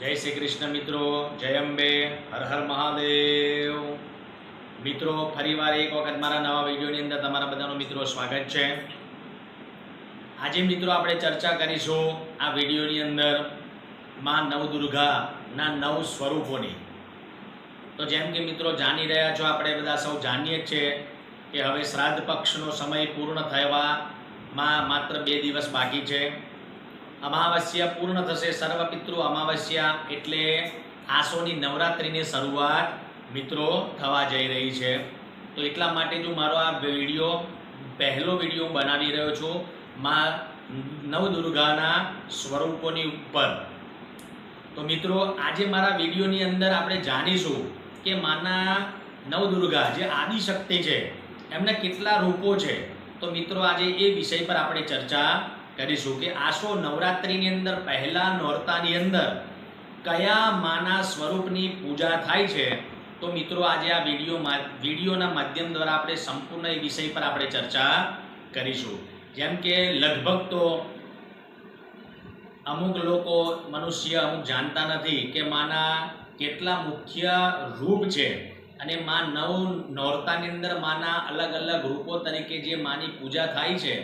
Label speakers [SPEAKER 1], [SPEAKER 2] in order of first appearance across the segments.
[SPEAKER 1] જય શ્રી કૃષ્ણ મિત્રો, જય અંબે, હર હર મહાદેવ. મિત્રો, ફરીવાર એક વખત મારા નવા વિડીયોની અંદર તમારા બધાનું મિત્રો સ્વાગત છે. આજે મિત્રો આપણે ચર્ચા કરીશું આ વિડીયોની અંદરમાં નવદુર્ગાના નવ સ્વરૂપોની. તો જેમ કે મિત્રો જાણી રહ્યા છો, આપણે બધા સૌ જાણીએ જ છે કે હવે શ્રાદ્ધ પક્ષનો સમય પૂર્ણ થવામાં માત્ર બે દિવસ બાકી છે. અમાવસ્યા પૂર્ણ થશે. સર્વ પિતૃ અમાવસ્યા એટલે આસોની નવરાત્રિની શરૂઆત મિત્રો થવા જઈ રહી છે. તો એટલા માટે જો મારો આ વીડિયો, પહેલો વીડિયો બનાવી રહ્યો છું મા નવદુર્ગાના સ્વરૂપોની ઉપર. તો મિત્રો, આજે મારા વિડીયોની અંદર આપણે જાણીશું કે માના નવદુર્ગા જે આદિશક્તિ છે, એમના કેટલા રૂપો છે? તો મિત્રો, આજે એ વિષય પર આપણે ચર્ચા કરીશું કે આસો નવરાત્રિની અંદર, પહેલા નોરતાની અંદર કયા માના સ્વરૂપની પૂજા થાય છે? તો મિત્રો, આજે આ વીડિયો વિડીયોના માધ્યમ દ્વારા આપણે સંપૂર્ણ એ વિષય પર આપણે ચર્ચા કરીશું. જેમ કે લગભગ તો અમુક લોકો, મનુષ્ય અમુક જાણતા નથી કે માના કેટલા મુખ્ય રૂપ છે. અને માં નવ નોરતાની અંદર માના અલગ અલગ રૂપો તરીકે જે માની પૂજા થાય છે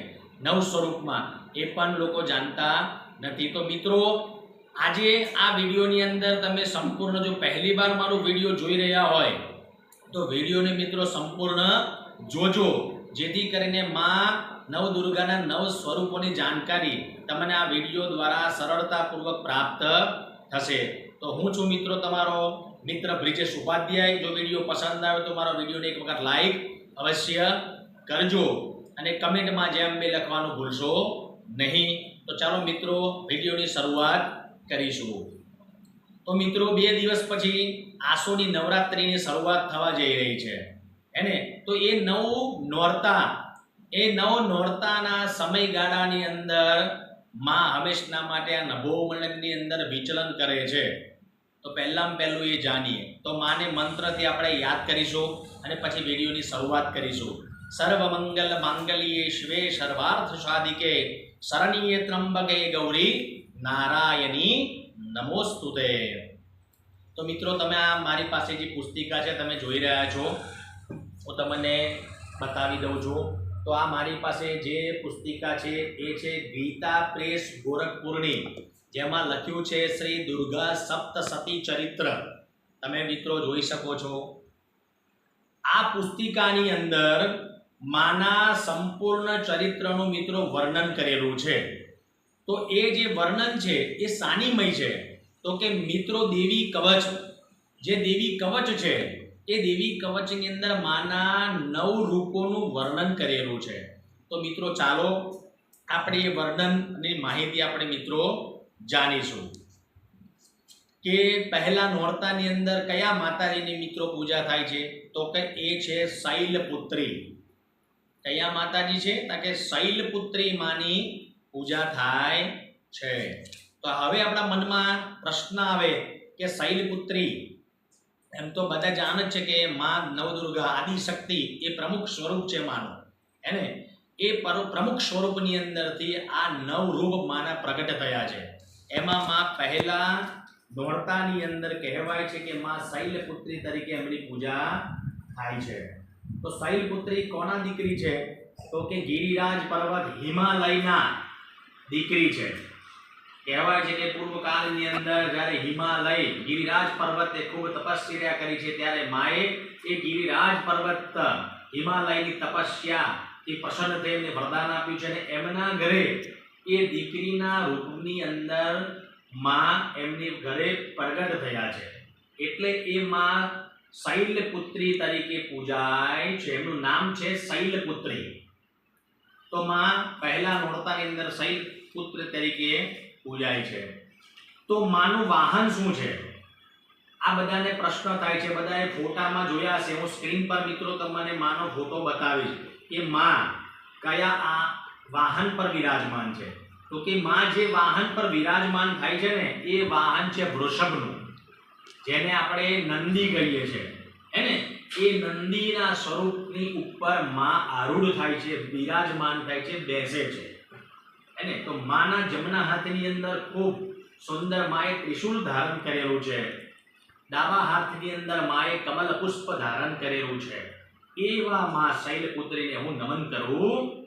[SPEAKER 1] નવ સ્વરૂપમાં. એ પણ લોકો જાણતા નથી. તો મિત્રો, આજે આ વિડીયોની અંદર તમે સંપૂર્ણ જો પહેલી વાર મારો વીડિયો જોઈ રહ્યા હોય, તો વિડીયોને મિત્રો સંપૂર્ણ જોજો. જેથી કરીને માં નવદુર્ગાના નવ સ્વરૂપોની જાણકારી તમને આ વીડિયો દ્વારા સરળતાપૂર્વક પ્રાપ્ત થશે. તો હું છું મિત્રો તમારો મિત્ર બ્રિજેશ ઉપાધ્યાય. જો વીડિયો પસંદ આવે તો મારો વિડીયોને એક વખત લાઈક અવશ્ય કરજો. અને કમેન્ટમાં જેમ બે લખવાનું ભૂલશો નહીં. તો ચાલો મિત્રો, વિડીયોની શરૂઆત કરીશું. તો મિત્રો, બે દિવસ પછી આસોની નવરાત્રિની શરૂઆત થવા જઈ રહી છે. હેને તો એ નવ નોરતા, એ નવ નોરતાના સમયગાળાની અંદરમાં હંમેશના માટે આ નભોમંડળની અંદર વિચલન કરે છે. તો પહેલામાં પહેલું એ જાણીએ. તો માને મંત્રથી આપણે યાદ કરીશું અને પછી વિડીયોની શરૂઆત કરીશું. સર્વમંગલ માંગલ્યે શિવે સર્વાર્થ સાધિકે શરણીય ત્રંબકે ગૌરી નારાયણી નમોસ્તુતે તો મિત્રો તમે આ મારી પાસે જે પુસ્તિકા છે, તમે જોઈ રહ્યા છો, હું તમને બતાવી દઉં છું. તો આ મારી પાસે જે પુસ્તિકા છે, એ છે ગીતા પ્રેસ ગોરખપુરની, જેમાં લખ્યું છે શ્રી દુર્ગા સપ્તસતી ચરિત્ર. તમે મિત્રો જોઈ શકો છો. આ પુસ્તિકાની અંદર માના સંપૂર્ણ ચરિત્રનું મિત્રો વર્ણન કરેલું છે. તો એ જે વર્ણન છે, એ સાનીમય છે. તો કે મિત્રો દેવી કવચ, જે દેવી કવચ છે, એ દેવી કવચની અંદર માના નવ રૂપોનું વર્ણન કરેલું છે. તો મિત્રો ચાલો આપણે એ વર્ણનની માહિતી આપણે મિત્રો જાણીશું. કે પહેલા નોરતાની અંદર કયા માતાજીની મિત્રો પૂજા થાય છે? તો કે એ છે શૈલપુત્રી. કયા માતાજી છે? તો કે શૈલપુત્રી માની પૂજા થાય છે. તો હવે આપણા મનમાં પ્રશ્ન આવે કે શૈલપુત્રી, એમ તો બધા જાણ જ છે કે માં નવદુર્ગા આદિશક્તિ એ પ્રમુખ સ્વરૂપ છે માનું. એને એ પર- પ્રમુખ સ્વરૂપની અંદરથી આ નવ રૂપ માના પ્રગટ થયા છે. એમાં માં પહેલા દોડતાની અંદર કહેવાય છે કે માં શૈલપુત્રી તરીકે એમની પૂજા થાય છે. તો શૈલપુત્રી કોના દીકરી છે? તો કે ગિરિરાજ પર્વત હિમાલયના દીકરી છે. કહેવાય છે કે પૂર્વ કાળની અંદર જ્યારે હિમાલય ગિરિરાજ પર્વતે ખૂબ તપસ્યા કરી છે, ત્યારે માએ એ ગિરિરાજ પર્વત હિમાલયની તપસ્યા એ પ્રસન્ન થઈને વરદાન આપ્યું છે અને એમના ઘરે એ દીકરીના રૂપની અંદરમાં એમની ઘરે પ્રગટ થયા છે. એટલે એ માં શૈલપુત્રી તરીકે પૂજાય છે. એમનું નામ છે શૈલપુત્રી. તો માં પહેલા નોરતાની અંદર શૈલપુત્ર તરીકે પૂજાય છે. તો માનું વાહન શું છે? આ બધાને પ્રશ્ન થાય છે. બધાએ ફોટામાં જોયા હશે. હું સ્ક્રીન પર મિત્રો તમને માનો ફોટો બતાવીશ કે માં કયા આ વાહન પર વિરાજમાન છે? તો કે માં જે વાહન પર વિરાજમાન થાય છે ને, એ વાહન છે વૃષભનું. જેને આપણે નંદી કહીએ છીએ હે એ નંદીના સ્વરૂપની ઉપરમાં આરૂઢ થાય છે, બિરાજમાન થાય છે, બેસે છે. એને તો માના જમણા હાથની અંદર ખૂબ સુંદર માએ ત્રિશૂળ ધારણ કરેલું છે. ડાબા હાથની અંદર માએ કમલ પુષ્પ ધારણ કરેલું છે. એવા માં શૈલપુત્રીને હું નમન કરું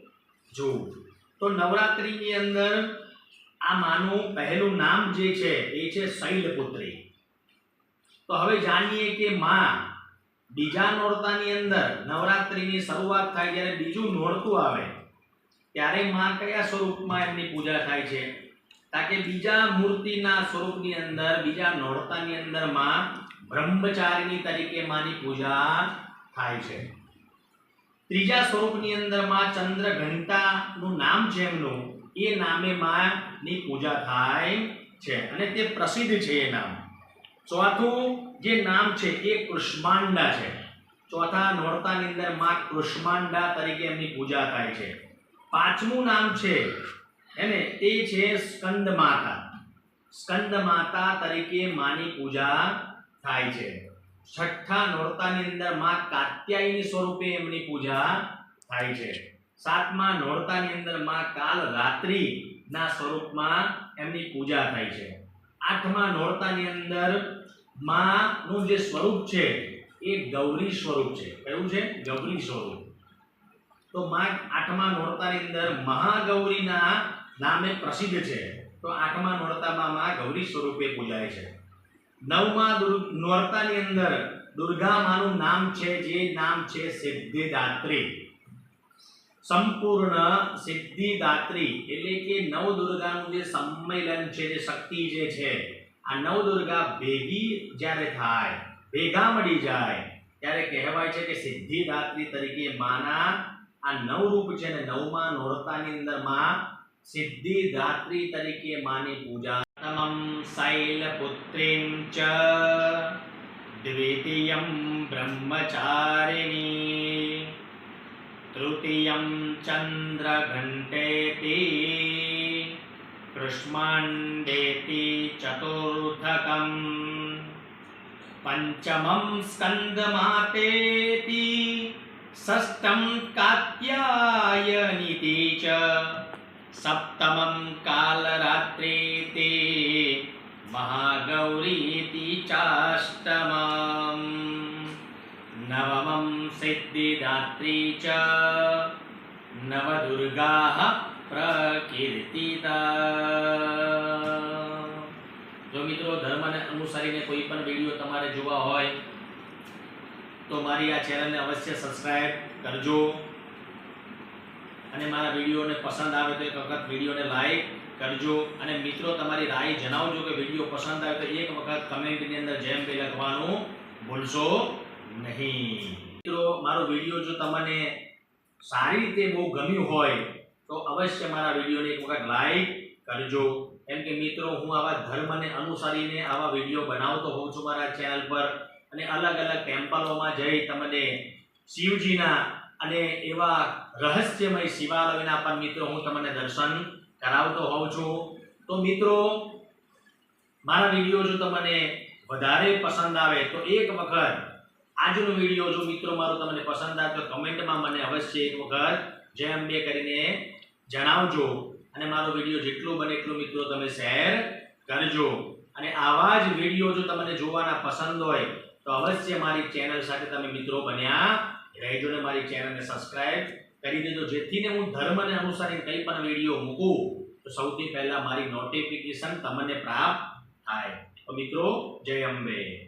[SPEAKER 1] છું. તો નવરાત્રિની અંદર આ માનું પહેલું નામ જે છે, એ છે શૈલપુત્રી. તો હવે જાણીએ કે માં બીજા નોરતાની અંદર નવરાત્રિની શરૂઆત થાય જ્યારે બીજું નોરતું આવે, ત્યારે માં કયા સ્વરૂપમાં એમની પૂજા થાય છે? તાકે બીજા મૂર્તિના સ્વરૂપની અંદર, બીજા નોરતાની અંદરમાં બ્રહ્મચારીની તરીકે માની પૂજા થાય છે. ત્રીજા સ્વરૂપની અંદરમાં ચંદ્ર ઘંટાનું નામ છે એમનું, એ નામે માની પૂજા થાય છે અને તે પ્રસિદ્ધ છે એ નામ. ચોથું જે નામ છે એ કૃષ્માંડા છે. ચોથા નોરતાની અંદરમાં કૃષ્માંડા તરીકે એમની પૂજા થાય છે. પાંચમું નામ છે એને તે છે સ્કંદ માતા. સ્કંદ માતા તરીકે માની પૂજા થાય છે. છઠ્ઠા નોરતાની અંદરમાં કાત્યાયની સ્વરૂપે એમની પૂજા થાય છે. સાતમા નોરતાની અંદરમાં કાલ રાત્રિના સ્વરૂપમાં એમની પૂજા થાય છે. આઠમા નોરતાની અંદર માનું જે સ્વરૂપ છે, એ ગૌરી સ્વરૂપ છે. કયું છે? ગૌરી સ્વરૂપ. તો માં આઠમા નોરતાની અંદર મહાગૌરીના નામે પ્રસિદ્ધ છે. તો આઠમા નોરતામાં માં ગૌરી સ્વરૂપે પૂજાય છે. નવમા નોરતાની અંદર દુર્ગા માનું નામ છે, જે નામ છે સિદ્ધિદાત્રી. સંપૂર્ણ સિદ્ધિદાત્રી એટલે કે નવ દુર્ગાનું જે સંમેલન છે, જે શક્તિ જે છે, આ નવ દુર્ગા ભેગી જ્યારે થાય ભેગા મળી જાય, ત્યારે કહેવાય છે કે સિદ્ધિદાત્રી તરીકે માના આ નવ રૂપ છે ને નવમાં નોરતાની અંદરમાં સિદ્ધિદાત્રી તરીકે માની પૂજા. તમમ શૈલપુત્રીમ ચ દ્વિતીયમ બ્રહ્મચારિણી. तृतीयं चन्द्रघण्टेति कृष्माण्डेति चतुर्थकम् पञ्चमं स्कन्दमातेति षष्ठं कात्यायनिति च सप्तमं कालरात्रीति महागौरीति चाष्टमा નવમમ च। नवदुर्गाः પ્રકીર્તિતા જો મિત્રો ધર્મને અનુસરીને કોઈ પણ વીડિયો તમારે જોવા હોય, તો મારી આ ચેનલને અવશ્ય સબસ્ક્રાઇબ કરજો. અને મારા વિડીયોને પસંદ આવે તો એક વખત વિડીયોને લાઈક કરજો. અને મિત્રો, તમારી રાય જણાવજો કે વીડિયો પસંદ આવે તો એક વખત કમેન્ટની અંદર જેમ બે લખવાનું ભૂલશો નહીં. મિત્રો, મારો વીડિયો જો તમને સારી રીતે બહુ ગમ્યું હોય, તો અવશ્ય મારા વિડીયોને એક વખત લાઈક કરજો. કેમ કે મિત્રો, હું આવા ધર્મને અનુસરીને આવા વીડિયો બનાવતો હોઉં છું મારા ચેનલ પર. અને અલગ અલગ ટેમ્પલોમાં જઈ તમને શિવજીના અને એવા રહસ્યમય શિવાલયના પણ મિત્રો હું તમને દર્શન કરાવતો હોઉં છું. તો મિત્રો, મારા વીડિયો જો તમને વધારે પસંદ આવે, તો એક વખત આજનો વીડિયો જો મિત્રો મારો તમને પસંદ આવે તો કમેન્ટમાં મને અવશ્ય એક વખત જય અંબે કરીને જણાવજો. અને મારો વીડિયો જેટલો બને એટલું મિત્રો તમે શેર કરજો. અને આવા જ વીડિયો જો તમને જોવાના પસંદ હોય તો અવશ્ય મારી ચેનલ સાથે તમે મિત્રો બન્યા રહેજો ને મારી ચેનલને સબસ્ક્રાઇબ કરી દેજો. જેથીને હું ધર્મને અનુસાર કંઈ પણ વીડિયો મૂકું તો સૌથી પહેલાં મારી નોટિફિકેશન તમને પ્રાપ્ત થાય. તો મિત્રો, જય અંબે.